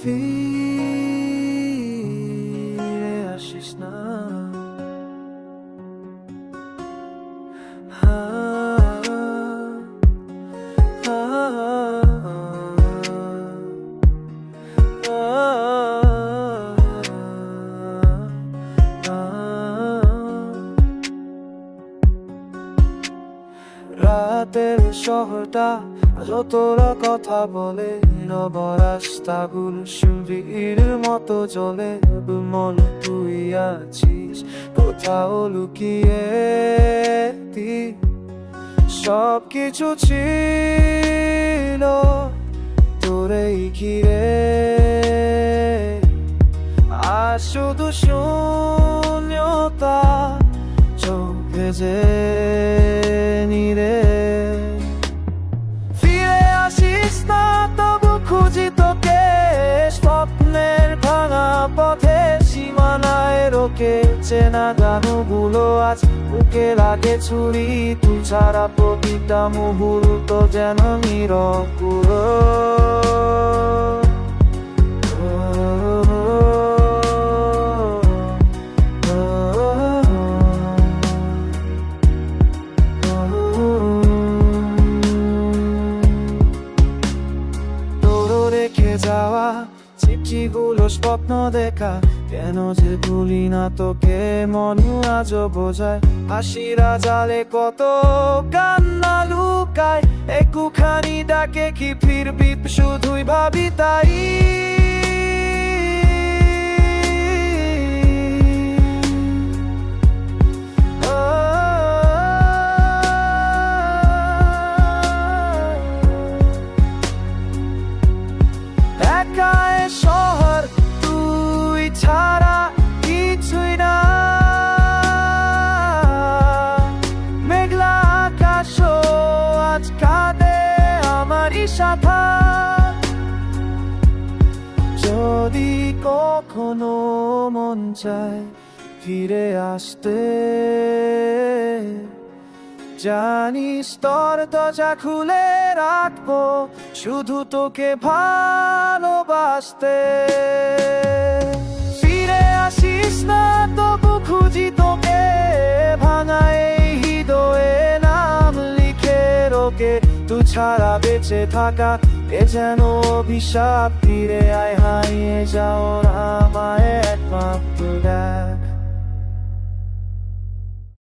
ফিরে রাতের শহরটা যতরা কথা বলে রব রাস্তাগুলো সুরির মতো চলে মন তুই আছিস, কোথাও লুকিয়ে সব কিছু ছিল তোরেই ঘিরে। আর শুধু শূন্যতা চোখে যে স্বপ্নের ভাঙা পথে সীমানায় রোকে চেনা গানগুলো আজ। বুকে লাগে ছুরি ছাড়া প্রতিটা মুহূর্ত যেন নিরকুরো যাওয়া চিঠিগুলো স্বপ্ন দেখা। কেন যে ভুলি না তোকে মনু আজ বোঝায়। হাসিরা জালে কত কান্না লুকায়। একটুখানি ডাকে কি ফিরবি? শুধুই ভাবি তাই। যদি কখনো মন ফিরে আসতে জানিস তোর দরজা খুলে রাখব, শুধু তোকে ভালোবাসতে। ফিরে আসিস না তু ছাড়া বেঁচে থাকা এ যেন অভিশাপ ফিরে আয় হারিয়ে যাও না।